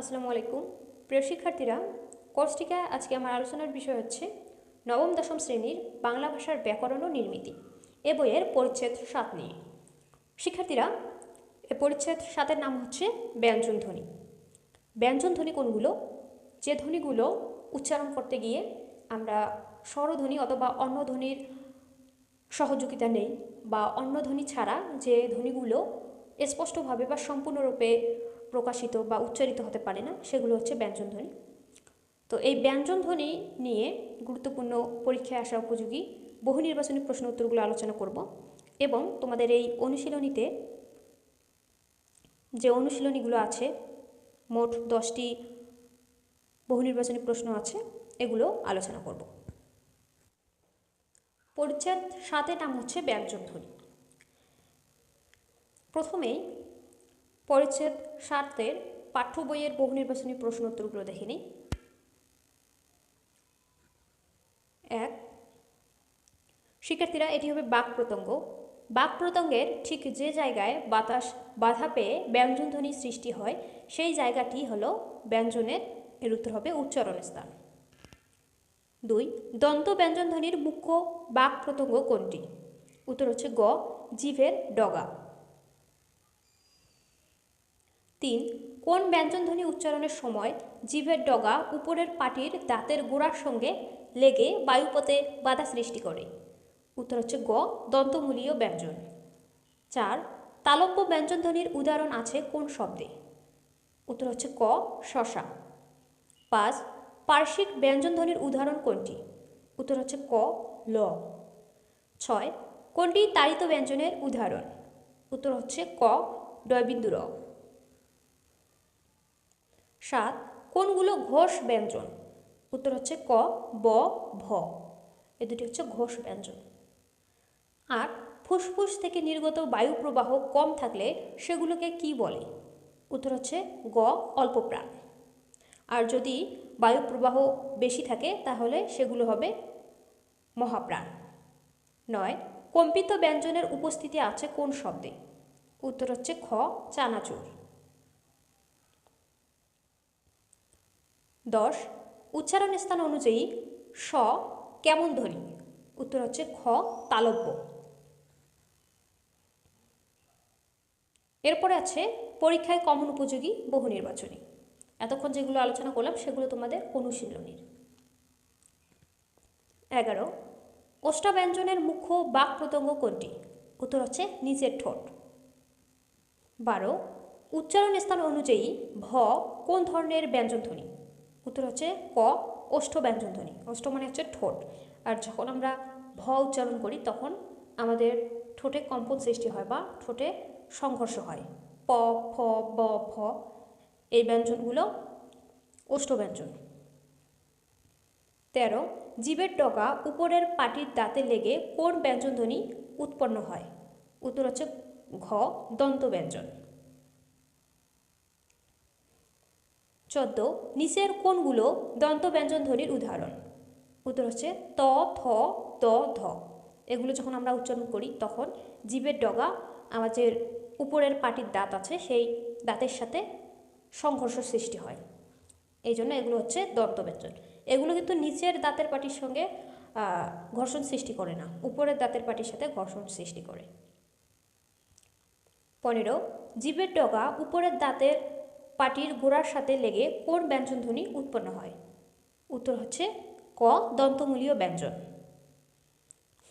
আসসালামু আলাইকুম। প্রিয় শিক্ষার্থীরা কোর্সটিকা আজকে আমার আলোচনার বিষয় হচ্ছে নবম দশম শ্রেণির বাংলা ভাষার ব্যাকরণ ও নির্মিতি এ বইয়ের পরিচ্ছেদ সাত নিয়ে। শিক্ষার্থীরা, এ পরিচ্ছেদ সাতের নাম হচ্ছে ব্যঞ্জন ধ্বনি। ব্যঞ্জন ধ্বনি কোনগুলো? যে ধ্বনিগুলো উচ্চারণ করতে গিয়ে আমরা স্বরধ্বনি অথবা অন্য ধ্বনির সহযোগিতা নেই বা অন্য ধ্বনি ছাড়া যে ধ্বনিগুলো স্পষ্টভাবে বা সম্পূর্ণরূপে প্রকাশিত বা উচ্চারিত হতে পারে না, সেগুলো হচ্ছে ব্যঞ্জন ধ্বনি। তো এই ব্যঞ্জন ধ্বনি নিয়ে গুরুত্বপূর্ণ পরীক্ষায় আসা উপযোগী বহু নির্বাচনী প্রশ্ন উত্তরগুলো আলোচনা করব এবং তোমাদের এই অনুশীলনীতে যে অনুশীলনীগুলো আছে, মোট দশটি বহু নির্বাচনী প্রশ্ন আছে, এগুলো আলোচনা করব। পরিচ্ছেদ সাতের নাম হচ্ছে ব্যঞ্জন ধ্বনি। প্রথমেই পরিচ্ছেদ সাতের পাঠ্য বইয়ের বহু নির্বাচনী প্রশ্ন উত্তরগুলো দেখে নিই এক, শিক্ষার্থীরা, এটি হবে বাক প্রত্যঙ্গ। বাক প্রত্যঙ্গের ঠিক যে জায়গায় বাতাস, বাধা পেয়ে ব্যঞ্জনধ্বনি সৃষ্টি হয়, সেই জায়গাটি হলো ব্যঞ্জনের, এর উত্তর হবে উচ্চারণ স্থান। দুই, দন্ত ব্যঞ্জনধ্বনির মুখ্য বাক প্রত্যঙ্গ কোনটি? উত্তর হচ্ছে গ জিভের ডগা। তিন, কোন ব্যঞ্জনধ্বনি উচ্চারণের সময় জিভের ডগা উপরের পাটির দাঁতের গোড়ার সঙ্গে লেগে বায়ুপথে বাধা সৃষ্টি করে? উত্তর হচ্ছে গ, দন্তমূলীয় ব্যঞ্জন। চার, তালব্য ব্যঞ্জনধ্বনির উদাহরণ আছে কোন শব্দে? উত্তর হচ্ছে ক, শশা। পাঁচ, পার্শ্বিক ব্যঞ্জনধ্বনির উদাহরণ কোনটি? উত্তর হচ্ছে ক, ল। ছয়, কোনটি তাড়িত ব্যঞ্জনের উদাহরণ? উত্তর হচ্ছে ক ডয়বিন্দু র সাত, কোনগুলো ঘোষ ব্যঞ্জন? উত্তর হচ্ছে ক, ব, ভ। এ দুটি হচ্ছে ঘোষ ব্যঞ্জন। আট, ফুসফুস থেকে নির্গত বায়ু প্রবাহ কম থাকলে সেগুলোকে কি বলে? উত্তর হচ্ছে গ, অল্প প্রাণ। আর যদি বায়ু প্রবাহ বেশি থাকে, তাহলে সেগুলো হবে মহাপ্রাণ। নয়, কম্পিত ব্যঞ্জনের উপস্থিতি আছে কোন শব্দে? উত্তর হচ্ছে খ, চানাচুর। দশ, উচ্চারণ স্থান অনুযায়ী স কেমন ধ্বনি? উত্তর হচ্ছে খ তালব্য। এরপরে আছে পরীক্ষায় কমন উপযোগী বহু নির্বাচনী। এতক্ষণ যেগুলো আলোচনা করলাম, সেগুলো তোমাদের অনুশীলনীর। এগারো ওষ্ঠাব্যঞ্জনের মুখ্য বাক প্রত্যঙ্গ কোনটি? উত্তর হচ্ছে নিচের ঠোঁট। বারো, উচ্চারণ স্থান অনুযায়ী ভ কোন ধরনের ব্যঞ্জন ধ্বনি উত্তর হচ্ছে ক, ওষ্ঠ ব্যঞ্জন ধ্বনি ওষ্ঠ মানে হচ্ছে ঠোঁট। আর যখন আমরা ভ উচ্চারণ করি, তখন আমাদের ঠোঁটে কম্পন সৃষ্টি হয় বা ঠোঁটে সংঘর্ষ হয়। প, ফ, ব, ফ, এই ব্যঞ্জনগুলো ওষ্ঠ ব্যঞ্জন। তেরো, জীবের ডগা উপরের পাটির দাঁতে লেগে কোন ব্যঞ্জনধ্বনি উৎপন্ন হয়? উত্তর হচ্ছে ঘ, দন্ত ব্যঞ্জন। চোদ্দ, নিচের কোনগুলো দন্ত ব্যঞ্জন ধ্বনির উদাহরণ। উত্তর হচ্ছে ত, থ, ত, ধ। এগুলো যখন আমরা উচ্চারণ করি, তখন জীবের ডগা, আমাদের উপরের পাটির দাঁত আছে, সেই দাঁতের সাথে সংঘর্ষ সৃষ্টি হয়। এই জন্য এগুলো হচ্ছে দন্ত ব্যঞ্জন এগুলো কিন্তু নিচের দাঁতের পাটির সঙ্গে ঘর্ষণ সৃষ্টি করে না, উপরের দাঁতের পাটির সাথে ঘর্ষণ সৃষ্টি করে। পনেরো, জীবের ডগা উপরের দাঁতের পাটির গোড়ার সাথে লেগে কোন ব্যঞ্জনধ্বনি উৎপন্ন হয়? উত্তর হচ্ছে ক, দন্তমূলীয় ব্যঞ্জন।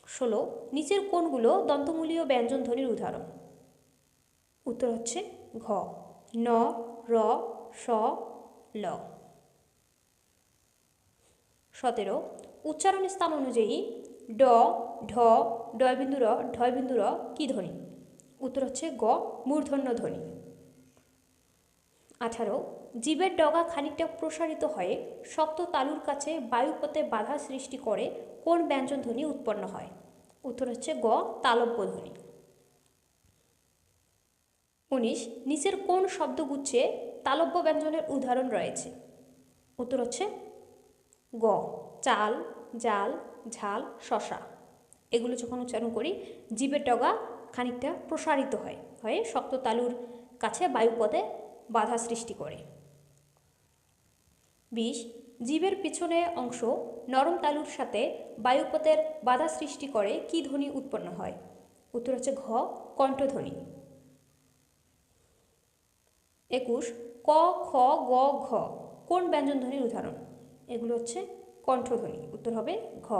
ষোলো, নিচের কোনগুলো দন্তমূলীয় ব্যঞ্জন ধ্বনির উদাহরণ। উত্তর হচ্ছে ঘ, ন, র, স, ল। সতেরো, উচ্চারণ স্থান অনুযায়ী ড, ঢ, ডয়বিন্দু র, ঢয়বিন্দু র কী ধ্বনি? উত্তর হচ্ছে গ, মূর্ধন্য ধ্বনি। আঠারো, জীবের ডগা খানিকটা প্রসারিত হয়ে শক্ত তালুর কাছে বায়ুপথে বাধা সৃষ্টি করে কোন ব্যঞ্জন ধ্বনি উৎপন্ন হয়? উত্তর হচ্ছে গ, তালব্য ধ্বনি। উনিশ, নিচের কোন শব্দগুচ্ছে তালব্য ব্যঞ্জনের উদাহরণ রয়েছে? উত্তর হচ্ছে গ, চাল, জাল, ঝাল, শশা। এগুলো যখন উচ্চারণ করি, জীবের ডগা খানিকটা প্রসারিত হয়, হয়ে শক্ত তালুর কাছে বায়ুপথে বাধা সৃষ্টি করে। বিশ, জীবের পিছনে অংশ নরম তালুর সাথে বায়ুপথের বাধা সৃষ্টি করে কি ধ্বনি উৎপন্ন হয়? উত্তর হচ্ছে ঘ, কণ্ঠধ্বনি। একুশ, ক, খ, গ, ঘ, কোন ব্যঞ্জনধ্বনির উদাহরণ? এগুলো হচ্ছে কণ্ঠধ্বনি, উত্তর হবে ঘ।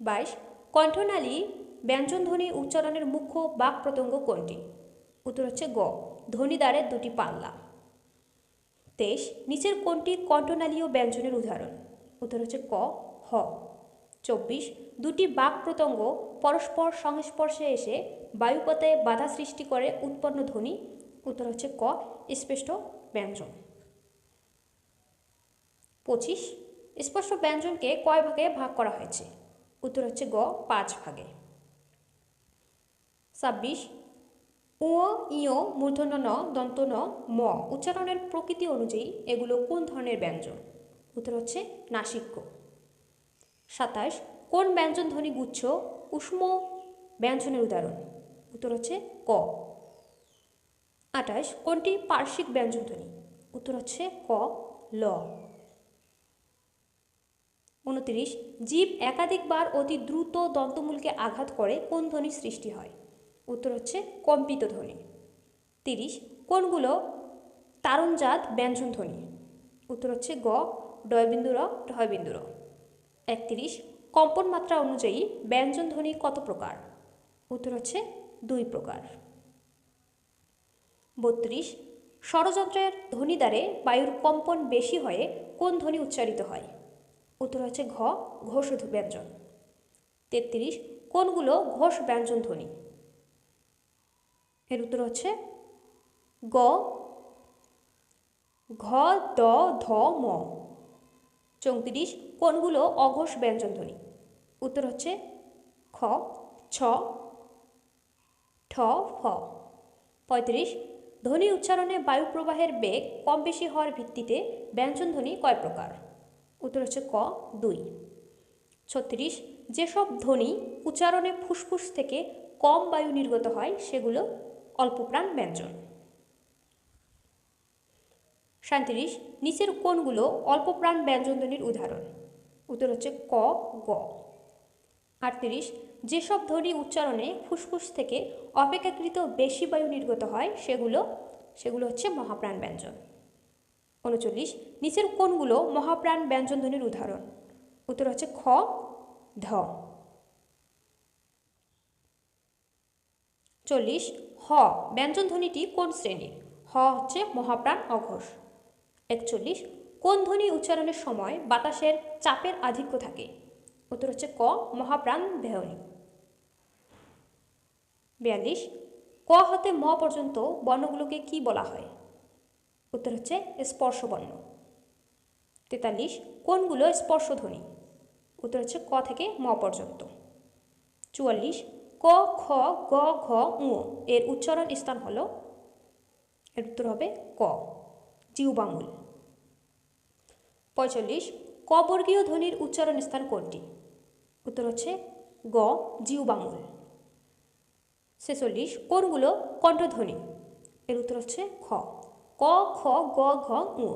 বাইশ, কণ্ঠনালী ব্যঞ্জনধ্বনি উচ্চারণের মুখ্য বাক প্রত্যঙ্গ কোনটি? উত্তর হচ্ছে গ। ধ্বনিদ্বারের দুটি পাল্লা। তেইশ, নিচের কোনটি কণ্ঠনালীয় ব্যঞ্জনের উদাহরণ? উত্তর হচ্ছে ক, হ। চব্বিশ, দুটি বাক প্রত্যঙ্গ পরস্পর সংস্পর্শে এসে বায়ুপথে বাধা সৃষ্টি করে উৎপন্ন ধ্বনি। উত্তর হচ্ছে ক, স্পষ্ট ব্যঞ্জন। পঁচিশ, স্পষ্ট ব্যঞ্জনকে কয় ভাগে ভাগ করা হয়েছে? উত্তর হচ্ছে গ, পাঁচ ভাগে। ছাব্বিশ উ ইয় মূর্ধন্য, ন, দন্ত, ন, ম। উচ্চারণের প্রকৃতি অনুযায়ী এগুলো কোন ধরনের ব্যঞ্জন? উত্তর হচ্ছে নাসিক্য। সাতাশ, কোন ব্যঞ্জন ধ্বনি গুচ্ছ? উষ্ম ব্যঞ্জনের উদাহরণ। উত্তর হচ্ছে ক। আঠাশ, কোনটি পার্শ্বিক ব্যঞ্জন ধ্বনি? উত্তর হচ্ছে ক, ল। উনত্রিশ, জীব একাধিকবার অতি দ্রুত দন্তমূলকে আঘাত করে কোন ধ্বনি সৃষ্টি হয়? উত্তর হচ্ছে কম্পিত ধ্বনি। তিরিশ, কোনগুলো তারণজাত ব্যঞ্জন ধ্বনি? উত্তর হচ্ছে গ ডয়বিন্দুর র। একত্রিশ, কম্পন মাত্রা অনুযায়ী ব্যঞ্জন ধ্বনি কত প্রকার? উত্তর হচ্ছে দুই প্রকার। বত্রিশ, ষড়যন্ত্রের ধ্বনিদ্বারে বায়ুর কম্পন বেশি হয়ে কোন ধ্বনি উচ্চারিত হয়? উত্তর হচ্ছে ঘ, ঘোষ ব্যঞ্জন। তেত্রিশ, কোনগুলো ঘোষ ব্যঞ্জন ধ্বনি? এর উত্তর হচ্ছে গ, ঘ, দ, ধ, ম। চৌত্রিশ কোনগুলো অঘোষ ব্যঞ্জন ধ্বনি উত্তর হচ্ছে খ, ছ, ঠ, ফ। পঁয়ত্রিশ, ধ্বনি উচ্চারণে বায়ু প্রবাহের বেগ কম বেশি হওয়ার ভিত্তিতে ব্যঞ্জন ধ্বনি কয় প্রকার? উত্তর হচ্ছে ক, দুই। ছত্রিশ, যেসব ধ্বনি উচ্চারণে ফুসফুস থেকে কম বায়ু নির্গত হয়, সেগুলো অল্পপ্রাণ ব্যঞ্জন। সাঁত্রিশ, নিচের কোনগুলো অল্পপ্রাণ ব্যঞ্জনধ্বনির উদাহরণ। উত্তর হচ্ছে ক, গ। আটত্রিশ, যেসব ধ্বনি উচ্চারণে ফুসফুস থেকে অপেক্ষাকৃত বেশি বায়ু নির্গত হয়, সেগুলো সেগুলো হচ্ছে মহাপ্রাণ ব্যঞ্জন। উনচল্লিশ, নিচের কোনগুলো মহাপ্রাণ ব্যঞ্জনধ্বনির উদাহরণ। উত্তর হচ্ছে খ, ধ। চল্লিশ, হ ব্যঞ্জনধ্বনিটি কোন শ্রেণির? হ হচ্ছে মহাপ্রাণ অঘোষ। একচল্লিশ, কোন ধ্বনি উচ্চারণের সময় বাতাসের চাপের আধিক্য থাকে? উত্তর হচ্ছে ক, মহাপ্রাণ দেহনি বিয়াল্লিশ, ক হতে ম পর্যন্ত বর্ণগুলোকে কি বলা হয়? উত্তর হচ্ছে স্পর্শবর্ণ। তেতাল্লিশ, কোনগুলো স্পর্শধ্বনি? উত্তর হচ্ছে ক থেকে ম পর্যন্ত। চুয়াল্লিশ ক, খ, গ, ঘ উ এর উচ্চারণ স্থান হল, এর উত্তর হবে ক জিউবামুল পঁয়তাল্লিশ ক বর্গীয় ধ্বনির উচ্চারণ স্থান কোনটি? উত্তর হচ্ছে গ জিউবামুল ছেচল্লিশ, কোনগুলো কণ্ঠধ্বনি? এর উত্তর হচ্ছে খ। ক, খ, গ, ঘ উ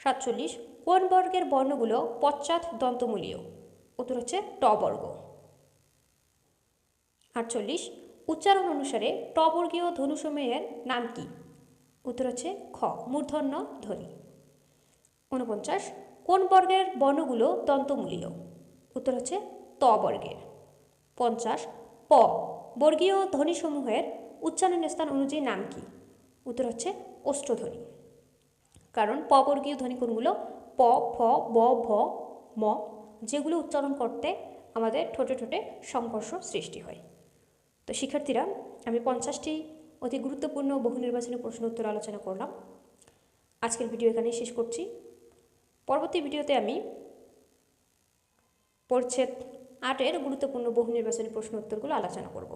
সাতচল্লিশ, কোন বর্গের বর্ণগুলো পশ্চাৎ দন্তমূলীয়? উত্তর হচ্ছে ট বর্গ। আটচল্লিশ, উচ্চারণ অনুসারে ট বর্গীয় ধনুসমূহের নাম কি? উত্তর হচ্ছে খ, মূর্ধন্য ধ্বনি। ঊনপঞ্চাশ, কোন বর্গের বর্ণগুলো দন্তমূলীয় উত্তর হচ্ছে ত বর্গের। পঞ্চাশ, প, বর্গীয় ধ্বনিসমূহের উচ্চারণ স্থান অনুযায়ী নাম কি? উত্তর হচ্ছে অষ্টধ্বনি। কারণ প বর্গীয় ধ্বনি কোনগুলো? প, ফ, ব, ভ, ম, যেগুলো উচ্চারণ করতে আমাদের ঠোঁটে ঠোঁটে সংঘর্ষ সৃষ্টি হয়। তো শিক্ষার্থীরা, আমি পঞ্চাশটি অতি গুরুত্বপূর্ণ বহু নির্বাচনী প্রশ্ন উত্তর আলোচনা করলাম। আজকের ভিডিও এখানেই শেষ করছি। পরবর্তী ভিডিওতে আমি পরিচ্ছেদ আটের গুরুত্বপূর্ণ বহু নির্বাচনী প্রশ্ন উত্তরগুলো আলোচনা করব।